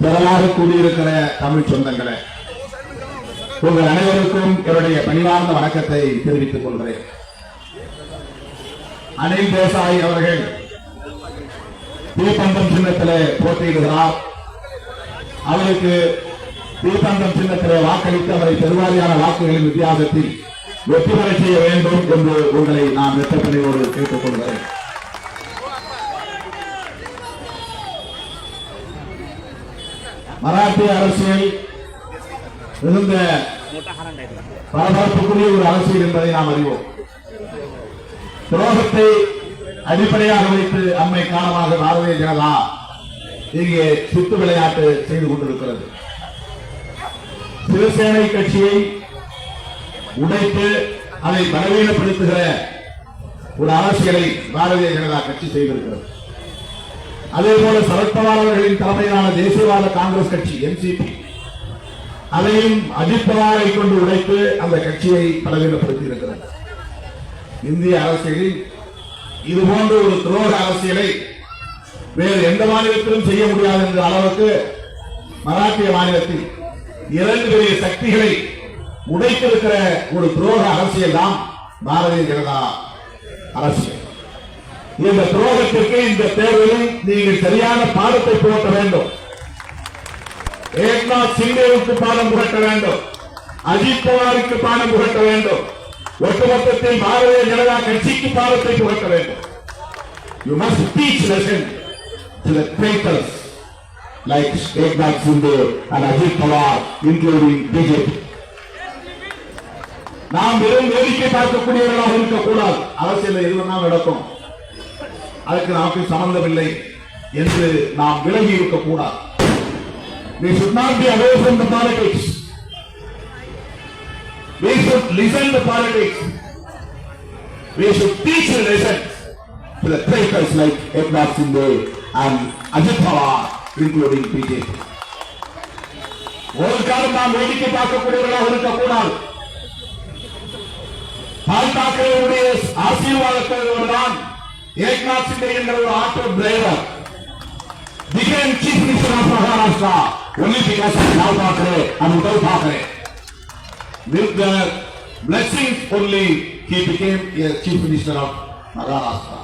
வரலாறு கூடியிருக்கிற தமிழ் சொந்தங்களே உங்கள் அனைவருக்கும் என்னுடைய பணிவார்ந்த வணக்கத்தை தெரிவித்துக் கொள்கிறேன். அனில் தேசாய் அவர்கள் தீப்பந்தம் சின்னத்திலே போட்டியிடுகிறார். அவருக்கு தீப்பந்தம் சின்னத்திலே வாக்களித்து அவரை பெருவாரியான வாக்குகளின் வித்தியாசத்தில் வெற்றி பெற செய்ய வேண்டும் என்று உங்களை நான் வெற்றப்பணியோடு கேட்டுக் மராட்டிய அரசியல் மிகுந்த பரபரப்புக்குரிய ஒரு அரசியல் என்பதை நாம் அறிவோம். துரோகத்தை அடிப்படையாக வைத்து அம்மை காலமாக பாரதிய ஜனதா இங்கே சுத்து விளையாட்டு செய்து கொண்டிருக்கிறது. சிவசேனை கட்சியை உடைத்து அதை பலவீனப்படுத்துகிற ஒரு அரசியலை பாரதிய ஜனதா கட்சி செய்திருக்கிறது. அதே போல சரத்பவார் அவர்களின் தலைமையிலான தேசியவாத காங்கிரஸ் கட்சி என்சிபி அதையும் அஜித் பவாரை கொண்டு உடைத்து அந்த கட்சியை பலவீனப்படுத்தி இருக்கிறது இந்திய அரசியலில் இது போன்ற ஒரு துரோக அரசியலை வேறு எந்த மாநிலத்திலும் செய்ய முடியாது என்ற அளவுக்கு மராட்டிய மாநிலத்தில் இரண்டு பெரிய சக்திகளை உடைத்திருக்கிற ஒரு துரோக அரசியல் தான் பாரதிய ஜனதா அரசியல். இந்த துரோகத்திற்கு இந்த தேர்தலில் நீங்கள் சரியான பாடத்தை புகட்ட வேண்டும். ஏக்நாத் சிங்கேவுக்கு பாடம் புகட்ட வேண்டும். அஜித் பவாருக்கு பாடம் புகட்ட வேண்டும். ஒட்டுமொத்தத்தில் பாரதிய ஜனதா கட்சிக்கு பாடத்தை புகட்ட வேண்டும். You must teach lesson to the traitors like Eknath Shinde and Ajit Pawar, including BJP. நாம் வெறும் வேடிக்கை பார்க்கக்கூடியவர்களாக இருக்கக்கூடாது. அரசியல் எதுவெல்லாம் நடக்கும்? அதுக்கு நமக்கு சம்பந்தமில்லை என்று நாம் விலகி இருக்கக்கூடாது We should not be away from the politics. We should listen to politics. We should teach a lesson to the traitors like Eknath Shinde and Ajit Pawar, including BJP. ஒரு காலம் நாம் வேடிக்கை பார்க்கக்கூடியவர்களாக இருக்கக்கூடாது பால் தாக்கரேவுடைய ஆசீர்வாதத்தோடு தான் ஏக்நாத் சிண்டே என்ற ஒரு auto driver became chief minister of Maharashtra only because of Rao Thackeray and Uddhav Thackeray. With the blessings only he became a chief minister of Maharashtra.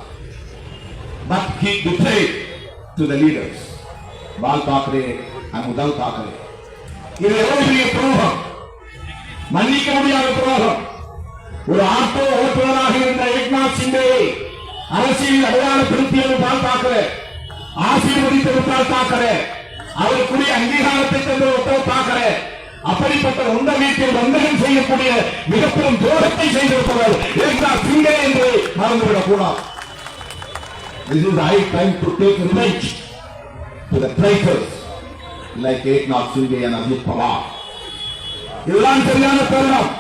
But he betrayed to the leaders, Bal Thackeray and Uddhav Thackeray. இது எவ்வளவு பெரிய துரோகம் மன்னிக்க முடியாத துரோகம் ஒரு auto ஓட்டுநராக இருந்த ஏக்நாத் சிண்டேயை அரசியல் அடையாளப்படுத்தியது தான் பார்க்கிறேன் ஆசீர்வதித்தது பால் தாக்கரே. அவருக்குரிய அங்கீகாரத்தை தந்தது பார்க்கிறேன் அப்படிப்பட்ட உந்த வீட்டில் வந்தகம் செய்யக்கூடிய மிகப்பெரும் துரோகத்தை செய்திருப்பவர் ஏக்நாத் சிங்கே என்று மறந்துவிடக் கூடாது. This is the high time to take revenge to the traitors like Eknath Singh and Ajit Pawar. இதுதான் சரியான தருணம்.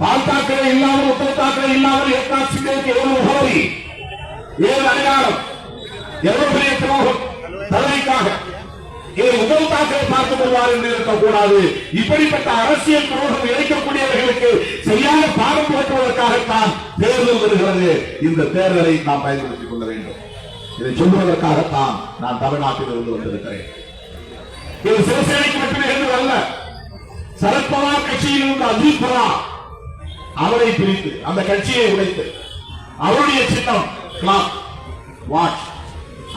பால் தாக்கரே இல்லாமல் உத்தவ் தாக்கரே இல்லாமல் ஏக்நாத் எவ்வளவு முகவரி ஏழு அடையாளம்? எவ்வளவு பெரிய துரோகம்? தலைமைக்காக. இதை உதவு தாக்கலை பார்த்துக் கொள்வார் என்று இருக்கக்கூடாது. இப்படிப்பட்ட அரசியல் துரோகம் இழைக்கக்கூடியவர்களுக்கு சரியான பாடம் புகட்டுவதற்காகத்தான் தேர்தல் வருகிறது. இந்த தேர்தலை நாம் பயன்படுத்திக் கொள்ள வேண்டும். இதை சொல்வதற்காகத்தான் நான் தமிழ்நாட்டில் இருந்து வந்திருக்கிறேன். இது சிவசேனைக்கு மட்டுமே என்று அல்ல. சரத்பவார் கட்சியில் இருந்த அஜித் பவார் அவரை பிரித்து அந்த கட்சியை உடைத்து அவருடைய சின்னம் கிளாக் வாட்ச்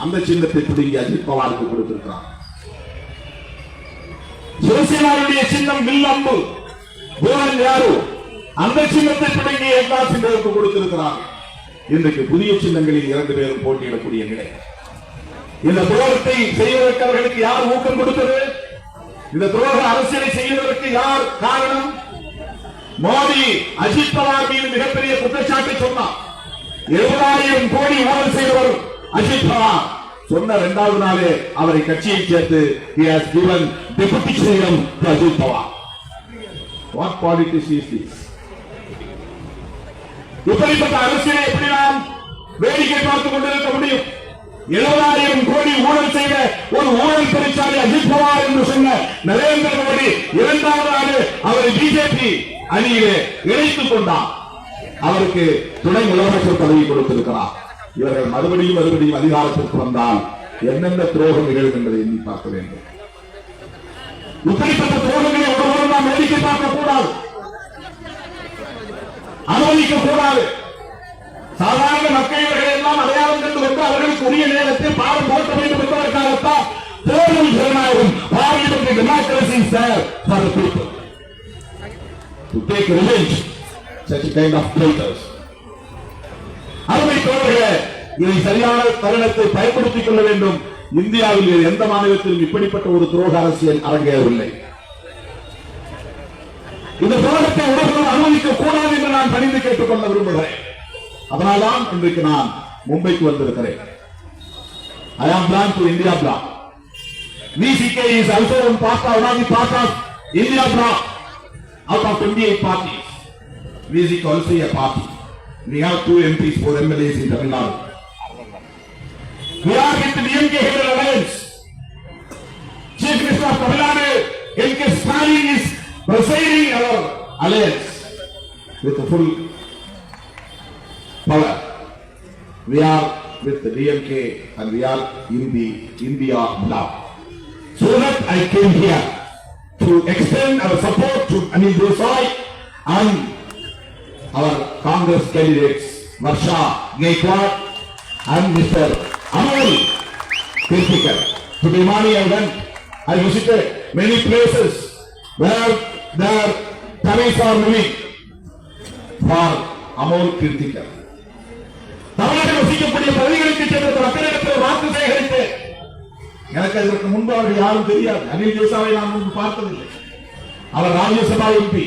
அந்த சின்னத்தை பிடுங்கி அஜித் பவாருக்கு கொடுத்திருக்கிறார். சிவசேனாவுடைய சின்னம் வில் அம்பு பூரன் யாரு? அந்த சின்னத்தை பிடுங்கி எல்லா சின்னத்துக்கு கொடுத்திருக்கிறார். இன்றைக்கு புதிய சின்னங்களில் இரண்டு பேரும் போட்டியிடக்கூடிய நிலை. இந்த துரோகத்தை செய்வதற்கு அவர்களுக்கு யார் ஊக்கம் கொடுத்தது? இந்த துரோக அரசியலை செய்வதற்கு யார் காரணம்? மோடி அஜித் பவார் மீது மிகப்பெரிய குற்றச்சாட்டை சொன்னார். எழுபதாயிரம் கோடி ஊழல் செய்தவர் அஜித் பவார். சொன்ன இரண்டாவது நாளே அவரை கட்சியை சேர்த்து he has given deputy CM to Ajith Pawar. What politics is this? இப்படிப்பட்ட அரசியலை எப்படி நாம் வேடிக்கை பார்த்துக் கொண்டிருக்க முடியும்? எழுபதாயிரம் கோடி ஊழல் செய்த ஒரு ஊழல் பெருச்சாலை அஜித் பவார் என்று சொன்ன நரேந்திர மோடி இரண்டாவது ஆண்டு அவரை பிஜேபி அணியிலே இணைத்துக் கொண்டார். அவருக்கு துணை முதலமைச்சர் பதவி கொடுத்திருக்கிறார். இவர்கள் மறுபடியும் மறுபடியும் அதிகாரத்திற்கு வந்தால் என்னென்ன துரோகம் நிகழும் என்பதை எண்ணி பார்க்க வேண்டும். இப்படிப்பட்ட துரோகங்களை ஒருவரும் நாம் வேடிக்கை பார்க்க கூடாது. அனுமதிக்க கூடாது. சாதாரண மக்கள் எல்லாம் அடையாளம் கண்டு கொண்டு அவர்களுக்கு உரிய நேரத்தில் பாடம் போட்ட வேண்டும் என்பதற்காகத்தான் தேர்தல் ஜனநாயகம் parliament democracy sir for to take revenge such kind of traitors அருமை தோழர்களே இதை சரியான தருணத்தை பயன்படுத்திக் கொள்ள வேண்டும். இந்தியாவில் எந்த மாநிலத்திலும் இப்படிப்பட்ட ஒரு துரோக அரசியல் அரங்கேறவில்லை. இந்த துரோகத்தை உலகம் அனுமதிக்க கூடாது என்று நான் பணிந்து கேட்டுக்கொள்ள விரும்புகிறேன். அதனால்தான் இன்றைக்கு நான் மும்பைக்கு வந்திருக்கிறேன். I am plan to India plan VCK is also one part of one part of India bloc. Out of 28 parties. VCK also a party. We have two MPs, four MLAs in Tamil Nadu. We are with the DMK Heaven Alliance. Chief Minister of Tamil Nadu, M.K. Stalin is presiding our alliance with the full power. We are with the DMK and we are in the India bloc. So that I came here to extend our support மற்றும் Anil Desai and our Congress candidates Varsha Gaikwad and mister Amol Kirtikar Today morning I went, I visited many places where their Tamils are living for Amol Kirtikar. தமிழ்நாட்டில் வசிக்கக்கூடிய பகுதிகளுக்கு சென்ற மக்களிடத்தில் வாக்கு சேகரித்து எனக்கு அதற்கு முன்பு அவர் யாரும் தெரியாது அனில் தேசாவை நான் முன்பு பார்த்ததில்லை அவர் ராஜ்யசபா எம்பி.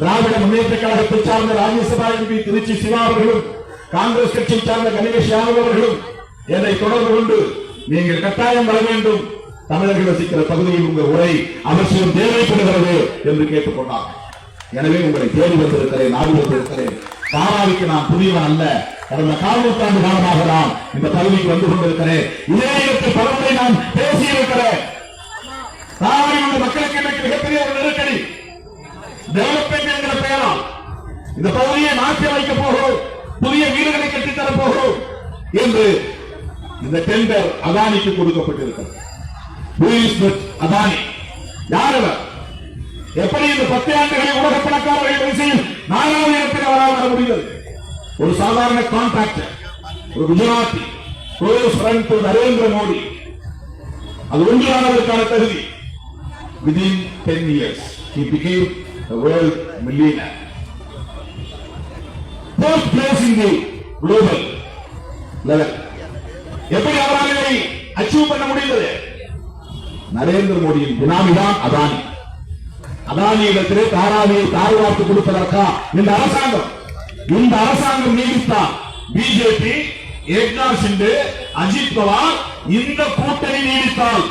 திராவிட முன்னேற்ற கழகத்தை சார்ந்த ராஜ்யசபா எம்பி திருச்சி சிவா அவர்களும் காங்கிரஸ் கட்சியை சார்ந்த கணேஷ் யாதவ் அவர்களும் என்னை தொடர்பு கொண்டு நீங்கள் கட்டாயம் வர வேண்டும். தமிழர்கள் வசிக்கிற பகுதியில் உங்கள் உரை அவசியம் தேவைப்படுகிறது என்று கேட்டுக்கொண்டார் எனவே உங்களை தேடி வந்திருக்கிறேன் நாடி வந்திருக்கிறேன். தாராவிக்கு நான் புதியவன் அல்ல. கடந்த கால் நூற்றாண்டு காலமாக நான் இந்த பகுதிக்கு வந்து கொண்டிருக்கிறேன். இதே இடத்தில் பலமுறை நான் பேசியிருக்கிறேன். தாராவி மக்களுக்கு எனக்கு மிகப்பெரிய ஒரு டெவலப்மெண்ட் என்கிற பெயரால் இந்த பகுதியை மாற்றி அமைக்கப் போகிறோம். புதிய வீடுகளை கட்டித்தரப் போகிறோம் என்று இந்த டெண்டர் அதானிக்கு கொடுக்கப்பட்டிருக்கிறது. அதானி. யார் அவர்? எப்படி இந்த பத்து ஆண்டுகளில் உலக பணக்காரர்கள் வரிசையில் நாலாவது இடத்தில் அவரால் வர முடிந்தது? ஒரு சாதாரண கான்ட்ராக்டர் ஒரு குஜராத்தி நரேந்திர மோடி. அது ஒன்றானதற்கான தகுதி. Within ten years he became the world millionaire. First place in the global. Level. எப்படி அவரால் இதை அச்சீவ் பண்ண முடிந்தது? நரேந்திர மோடியின் பினாமிதான் அதானி. அதானி இடத்திலே தாராவியை தாழ்வார்த்து கொடுப்பதற்கா இந்த அரசாங்கம். இந்த அரசாங்கம் நீடித்தால் பிஜேபி ஏக்நாத் சிண்டு அஜித் பவார் இந்த கூட்டணி நீடித்தால்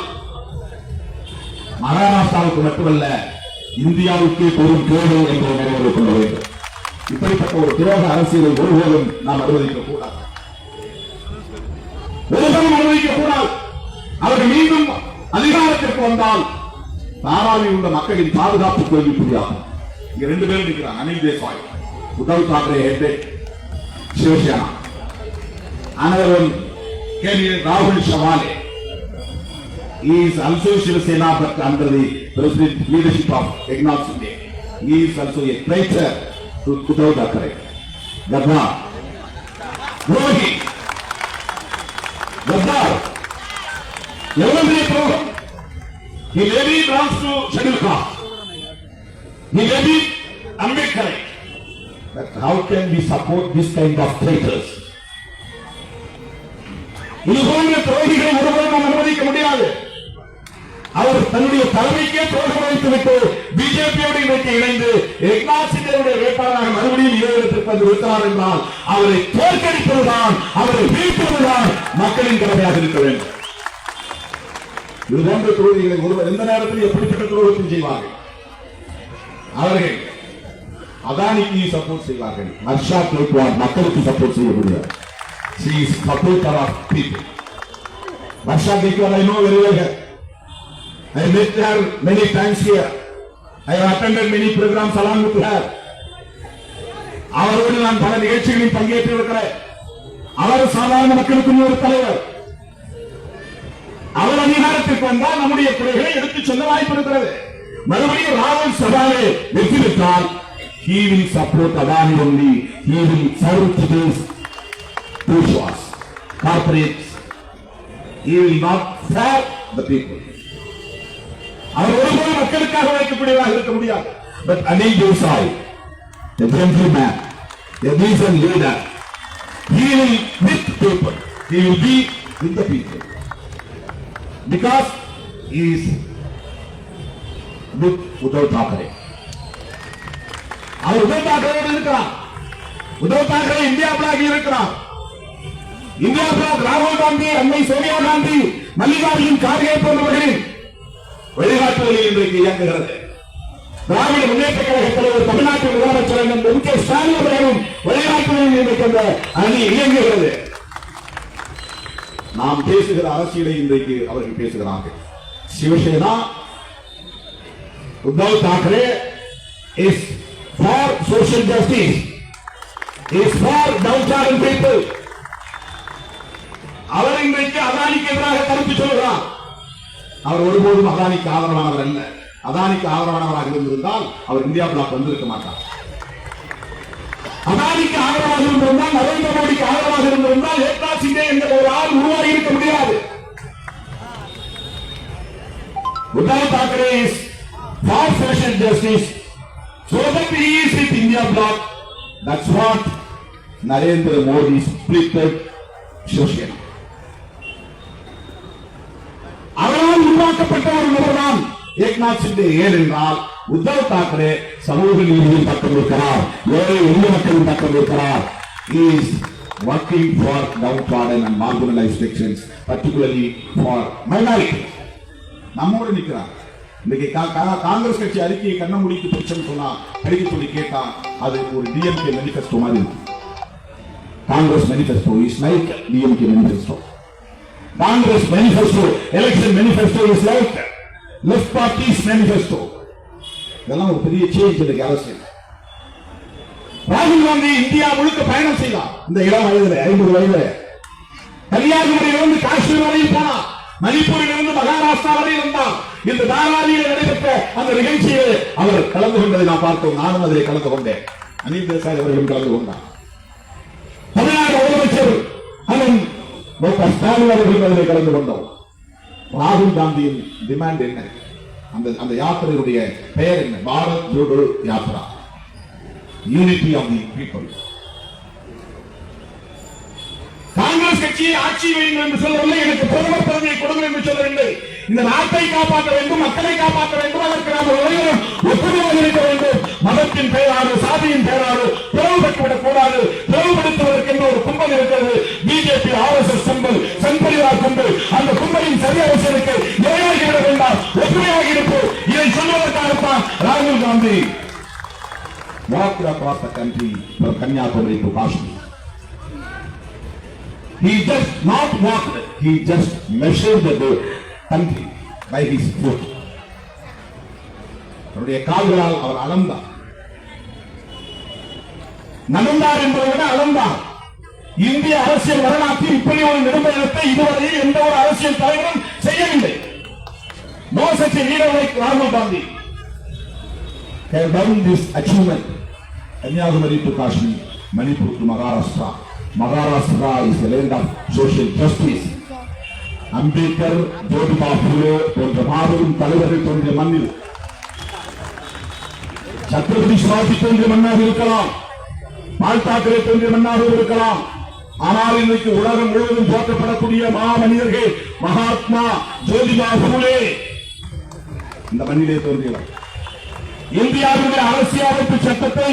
மகாராஷ்டிராவுக்கு மட்டுமல்ல இந்தியாவுக்கு பெரும் தேவை என்பதை நினைவு கொள்ள வேண்டும். இப்படிப்பட்ட ஒரு துரோக அரசியலை ஒருபோதும் நாம் அனுமதிக்க கூடாது. ஒருபோதும் அனுமதிக்க கூடாது. அவர்கள் மீண்டும் அதிகாரத்திற்கு வந்தால் தாராவில் உள்ள மக்களின் பாதுகாப்பு கேள்விக்குறியாகும் இங்க ரெண்டு பேரும் இருக்கிறாங்க Anil Desai Uddhav Thackeray ஹெட்டே Shiv Sena. another one candidate He is also Shiva Sena but under the president leadership of Eknath Shinde. He is also a traitor to Uddhav Thackeray. Gadhar. Rohi. Gadhar. எவ்வளவு பெரிய துரோகம் He levied belongs to scheduled caste. He levied Ambedkar. But how can we support this kind of traitors? இது போன்ற துரோகிகளை ஒருபோதும் நாம் அனுமதிக்க முடியாது அவர் தன்னுடைய தலைமைக்கே துரோகம் வைத்து விட்டு பிஜேபியோடு இன்றைக்கு இணைந்து ஏக்நாத் சிந்தேவுடைய வேட்பாளராக மறுபடியும் ஈழத்திற்கு வந்து இருக்கிறார் என்றால் அவரை தோற்கடிப்பதுதான் அவரை வீழ்த்துவதுதான் மக்களின் கடமையாக இருக்க வேண்டும் இது போன்ற துரோகிகளை ஒருவர் எந்த நேரத்தில் எப்படிப்பட்ட துரோகத்தையும் செய்வார்கள் அவர்கள் அதானிக்கு சப்போர்ட் செய்வார்கள் ஹர்ஷா கேட்வார் மக்களுக்கு சப்போர்ட் செய்ய முடியாது She is supporter of people. Varsha Gaikwad I know very well her. I met her many times here. I have attended many programs along with her. அவரோடு நான் பல நிகழ்ச்சிகளில் பங்கேற்றிருக்கிறேன் அவர் சாதாரண மக்களுக்கு ஒரு தலைவர் அவர் அதிகாரத்திற்கு வந்தால் நம்முடைய குறைகளை எடுத்துச் சொல்ல வாய்ப்பு இருக்கிறது மறுபடியும் ராகுல் சபாவே வெற்றி பெற்றால் he will support Adani only he will serve to this bourgeois corporates he will not serve the people மக்களுக்காக உழைக்கக்கூடியவராக இருக்க முடியாது. But Anil Desai a gentleman a decent leader he will with people he will be with the people. Because he is with Uddhav Thackeray. அவர் உத்தவ் தாக்கரேயோடு இருக்கிறார். Uddhav Thackeray India bloc இருக்கிறார். India bloc ராகுல் காந்தி அன்னை சோனியா காந்தி மல்லிகார்ஜுன் கார்கே போன்றவர்களின் வழிகாட்டுதலில் இன்றைக்கு இயங்குகிறது. திராவிட முன்னேற்ற கழக தலைவர் தமிழ்நாட்டு முதலமைச்சர் எம். கே. ஸ்டாலின் அவர்களும் வழிகாட்டுதலில் இன்றைக்கு அந்த அணி இயங்குகிறது. நாம் பேசுகிற அரசியலை இன்றைக்கு அவர்கள் பேசுகிறார்கள். Shiv Sena Uddhav Thackeray is for social justice is for down people அவர் இன்றைக்கு அதானிக்கு எதிராக கருத்து அவர் ஒருபோதும் அதானிக்கு ஆதரவானவர் அல்ல அதானிக்கு ஆதரவானவராக இருந்திருந்தால் அவர் இந்தியா பிளாக் வந்திருக்க மாட்டார் அதானிக்கு ஆதரவாக இருந்திருந்தால் நரேந்திர மோடிக்கு ஆதரவாக இருந்திருந்தால் ஏக்நாத் சிண்டே என்ற ஒரு ஆள் உருவாகி இருக்க முடியாது Uddhav Thackeray is for social justice so that he is with India bloc. That's what Narendra Modi splitted Shivsena. அவரால் உருவாக்கப்பட்ட ஒரு நபர் தான் ஏக்நாத் சிண்டே. ஏனென்றால் உத்தவ் தாக்கரே சமூக நீதியின் பக்கம் இருக்கிறார் ஏழை எளிய மக்களின் பக்கம் இருக்கிறார் is is working for downtrodden and marginalized sections, particularly for minorities. நம்மோடு நிற்கிறார். இன்னைக்கு காங்கிரஸ் கட்சி அறிக்கையை கண்ண முடிக்கு பிரச்சனை சொன்னா அறிக்கை சொல்லி கேட்டா அது ஒரு டிஎம்கே மேனிஃபெஸ்டோ மாதிரி Congress manifesto is like DMK manifesto Congress manifesto, election manifesto is like left party's manifesto. இதெல்லாம் ஒரு பெரிய சேஞ்ச் இருக்கு அரசியல் ராகுல் காந்தி இந்தியா முழுக்க பயணம் செய்தார். இந்த இளம் வயதுல ஐம்பது வயதுல. கன்னியாகுமரியிலிருந்து காஷ்மீர் வரையில் போனார். மணிப்பூரிலிருந்து மகாராஷ்டிரா வரை இருந்தார். இந்த தாராவியில் நடைபெற்ற அந்த நிகழ்ச்சியில் அவர் கலந்து கொண்டதை நான் பார்த்தோம். நானும் அதில் கலந்து கொண்டேன். அனில் தேசாய் அவர்களும் கலந்து கொண்டார். தமிழ்நாடு முதலமைச்சர் அண்ணன் மு க ஸ்டாலின் அவர்கள் அதில் கலந்து கொண்டோம். ராகுல் காந்தியின் டிமாண்ட் என்ன? அந்த அந்த யாத்திரையுடைய பெயர் என்ன? Bharat Jodo Yatra unity of the people Congress கட்சியை ஆட்சி வையுங்கள் என்று சொல்லவில்லை. எனக்கு பிரதமர் பதவியை கொடுங்கள் என்று சொல்லவில்லை. இந்த நாட்டை காப்பாற்ற வேண்டும் மக்களை காப்பாற்ற வேண்டும். அதற்கு நாம் அனைவரும் ஒற்றுமையாக இருக்க வேண்டும். மதத்தின் பெயராறு சாதியின் பெயர் walked across the country from Kanyakumari to Kashmir. He just not walked, he just measured the country by his foot. அவருடைய கால்களால் அவர் அளந்தார் நடந்தார் என்பதை விட அளந்தார் இந்திய அரசியல் வரலாற்றில் இப்படி ஒரு நெடும்பயணத்தை இதுவரையில் எந்த ஒரு அரசியல் தலைவரும் செய்யவில்லை நோ சச் லீடர் லைக் ராகுல் Gandhi have done this achievement. Kanyakumari to Kashmir Manipur to Maharashtra Maharashtra is land of social justice Ambedkar Jyotiba Phule போன்ற மாபெரும் தலைவர்கள் தோன்றிய மண்ணில் சத்ரபதி சிவாஜி தோன்றிய மண்ணாக இருக்கலாம். பால் தாக்கரே தோன்றிய மண்ணாக இருக்கலாம். ஆனால் இன்றைக்கு உலகம் முழுவதும் போற்றப்படக்கூடிய மாமனிதர்கள் மகாத்மா ஜோதிபா பூலே இந்த மண்ணிலே தோன்றியவர். இந்தியாவுடைய அரசியலமைப்பு சட்டத்தை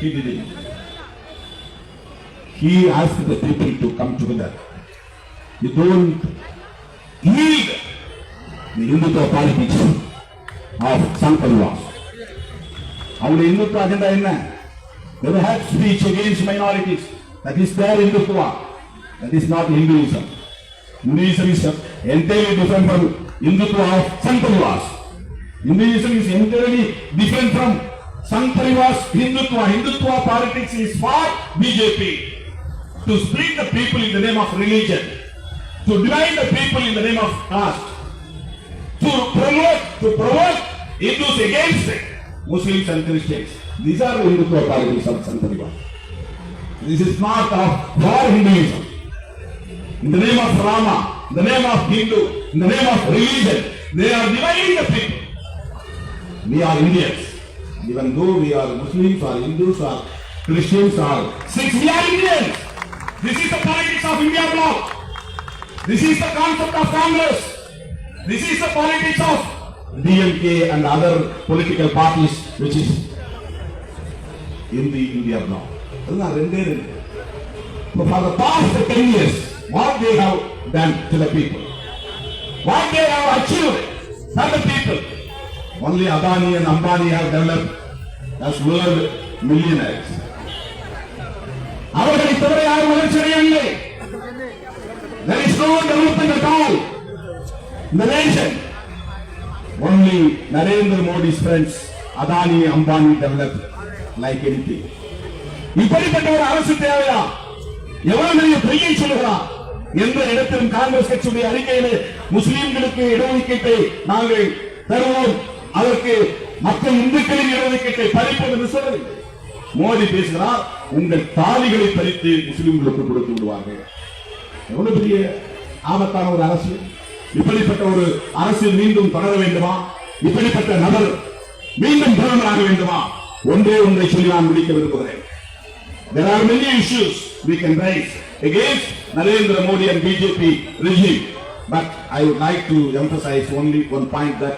He didn't. He asked the people to come together. You don't yield the Hindutva politics of Sangh Parivar. அவருடைய இந்துத்துவ அஜெண்டா என்ன They have speech against minorities. That is their Hindutva. That is not Hinduism. Hinduism is entirely different from Hindutva of Sangh Parivars. Hinduism is entirely different from Sangh Parivar's Hindutva. Hindutva politics is for BJP. To split the people in the name of religion. To divide the people in the name of caste. To promote, to provoke Hindus against Muslims and Christians. These are the Hindutva politics of Sangh Parivar. This is not of for Hinduism. In the name of Rama, in the name of Hindu, in the name of religion, they are dividing the people. We are Indians. Even though we are Muslims or Hindus or Christians or Sikhs, we are Indians. This is the politics of India block. This is the concept of Congress. This is the politics of DMK and other political parties which is in the India bloc. So for the past 10 years, what they have done to the people, what they have achieved for the people, only Adani and Ambani have developed as world millionaires. அவர்களை தவிர யாரும் வளர்ச்சி அடையவில்லை There is no development at all in the nation. Only Narendra Modi's friends, Adani, Ambani developed like anything. இப்படிப்பட்ட ஒரு அரசு தேவையா எவ்வளவு பெரிய பொய்யை சொல்லுகிறார் எந்த இடத்திலும் காங்கிரஸ் கட்சியுடைய அறிக்கையிலே முஸ்லீம்களுக்கு இடஒதுக்கீட்டை நாங்கள் தருவோம் அதற்கு மற்ற இந்துக்களின் இடஒதுக்கீட்டை பறிப்போம் என்று மோடி பேசுகிறார் உங்கள் தாலிகளை பறித்து முஸ்லிம்களுக்கு கொடுத்து விடுவார்கள். எவ்வளவு பெரிய ஆபத்தான ஒரு அரசு. இப்படிப்பட்ட ஒரு அரசு மீண்டும் தொடர வேண்டுமா? இப்படிப்பட்ட நபர் மீண்டும் பிரதமராக வேண்டுமா? ஒன்றே ஒன்றை சொல்லி நான் முடிக்க விரும்புகிறேன். There are many issues we can raise against Narendra Modi and BJP regime. But I would like to emphasize only one point that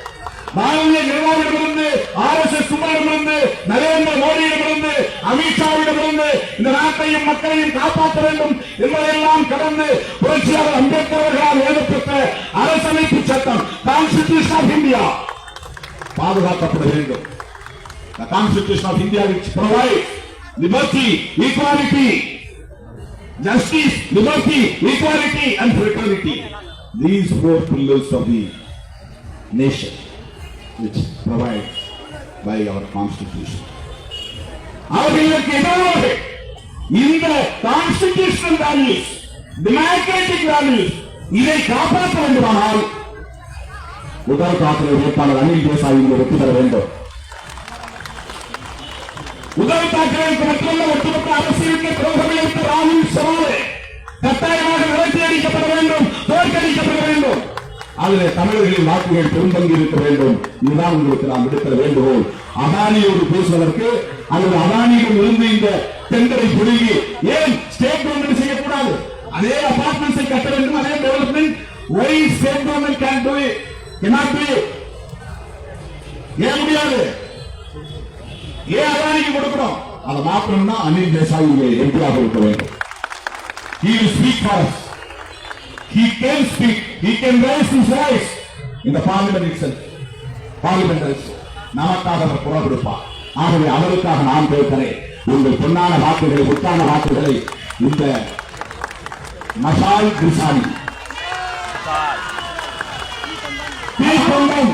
Bharatiya ஜனதாவிடமிருந்து R S S குமாரிடமிருந்து நரேந்திர மோடியிடமிருந்து அமித்ஷாவிடமிருந்து இந்த நாட்டையும் மக்களையும் காப்பாற்ற வேண்டும் என்பதையெல்லாம் கடந்து புரட்சியாளர் அம்பேத்கர் அவர்களால் எழுதப்பட்ட அரசமைப்பு சட்டம் கான்ஸ்டிடியூஷன் ஆஃப் இந்தியா பாதுகாக்கப்பட வேண்டும். The Constitution of India which provides liberty, equality, justice, liberty, equality and fraternity. These four pillars of the nation. Which provided by our Constitution. அவர்களுக்கு எதிராக இந்த கான்ஸ்டிடியூஷனல் வேல்யூஸ் டெமோக்ராட்டிக் வேல்யூஸ் இதை காப்பாற்ற வேண்டுமானால் உத்தரவு தாக்கரே வேட்பாளர் அனில் தேசாய் இங்கு வெற்றி பெற வேண்டும் உத்தரவு தாக்கரேக்கு மட்டுமல்ல ஒட்டுமொத்த அரசியலுக்கு துரோகம் இழைத்த ராகுல் சவாலே கட்டாயமாக விரட்டி அடிக்கப்பட வேண்டும் தோற்கடிக்கப்பட வேண்டும் அதிலே தமிழர்களின் வாக்குகள் பெரும்பங்கு இருக்க வேண்டும். இதுதான் உங்களுக்கு நாம் விடுக்கிற வேண்டுகோள். அதானியோடு பேசுவதற்கு அல்லது அதானியிடம் இருந்து இந்த டெண்டரை புடுங்கி ஏன் ஸ்டேட் கவர்மெண்ட் செய்யக்கூடாது? அதே அபார்ட்மெண்ட்ஸை கட்ட வேண்டும் அதே development why state government can do it ஏன் முடியாது? ஏன் அதானிக்கு கொடுக்கணும்? அதை மாற்றணும்னா அனில் தேசாய் எம்பியாக இருக்க வேண்டும். He will speak for us. He can speak. He can raise his voice in the parliament itself. Parliament itself நமக்காக அவர் குரல் கொடுப்பார். ஆகவே அவருக்காக நான் கேட்கிறேன் உங்கள் பொன்னான வாக்குகளை முத்தான வாக்குகளை இந்த மசால் தீர்ப்பொன்றும்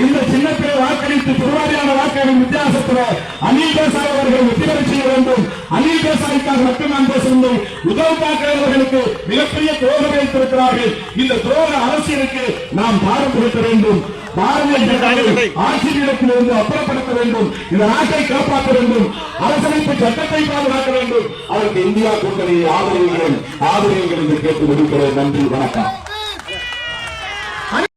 இந்த சின்னத்திலே வாக்களித்து பெருவாரியான வாக்குகளின் வித்தியாசத்தில் அனில் தேசாய் அவர்கள் வெற்றி பெற செய்ய வேண்டும் அனில் தேசாய்க்காக மட்டும் நான் பேசவில்லை உத்தவ் தாக்கரே அவர்களுக்கு மிகப்பெரிய துரோகம் வைத்திருக்கிறார்கள். இந்த துரோக அரசியலுக்கு நாம் பாடம் கொடுக்க வேண்டும். பாரதிய ஜனதாவை ஆட்சியிடத்திலிருந்து அப்புறப்படுத்த வேண்டும். இந்த நாட்டை காப்பாற்ற வேண்டும். அரசமைப்பு சட்டத்தை பாதுகாக்க வேண்டும். அதற்கு இந்தியா கூட்டணியை ஆதரவுகள் ஆதரவுகள் என்று கேட்டு முடிக்கிறேன் நன்றி வணக்கம்.